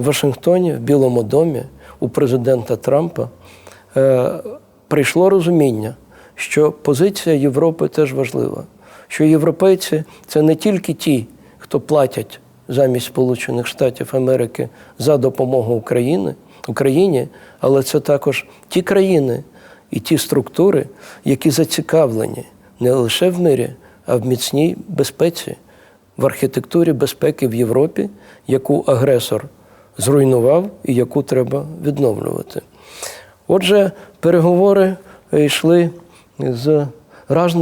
в Вашингтоні, в Білому домі, у президента Трампа е, прийшло розуміння, що позиція Європи теж важлива, що європейці це не тільки ті, хто платять замість Сполучених Штатів Америки за допомогу України, Україні, але це також ті країни і ті структури, які зацікавлені не лише в мирі, а в міцній безпеці, в архітектурі безпеки в Європі, яку агресор зруйнував і яку треба відновлювати. Отже, переговори йшли з,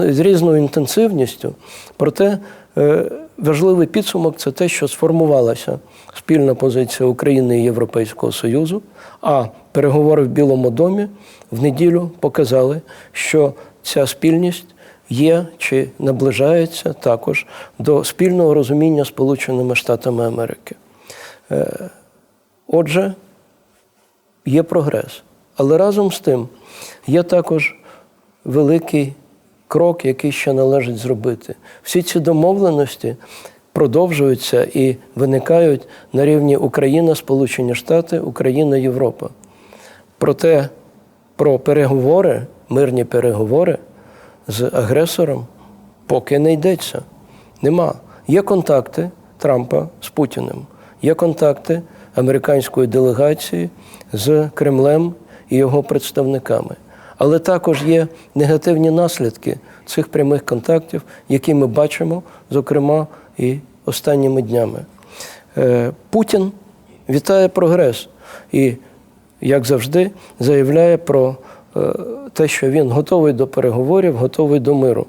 з різною інтенсивністю, проте е, важливий підсумок це те, що сформувалася спільна позиція України і Європейського Союзу, а переговори в Білому домі в неділю показали, що ця спільність є чи наближається також до спільного розуміння Сполученими Штатами Америки. Отже, є прогрес. Але разом з тим є також великий крок, який ще належить зробити. Всі ці домовленості продовжуються і виникають на рівні Україна, Сполучені Штати, Україна, Європа. Проте про переговори, мирні переговори з агресором поки не йдеться. Нема. Є контакти Трампа з Путіним, є контакти американської делегації з Кремлем і його представниками. Але також є негативні наслідки цих прямих контактів, які ми бачимо, зокрема, і останніми днями. Е, Путін вітає прогрес і, як завжди, заявляє про е, те, що він готовий до переговорів, готовий до миру.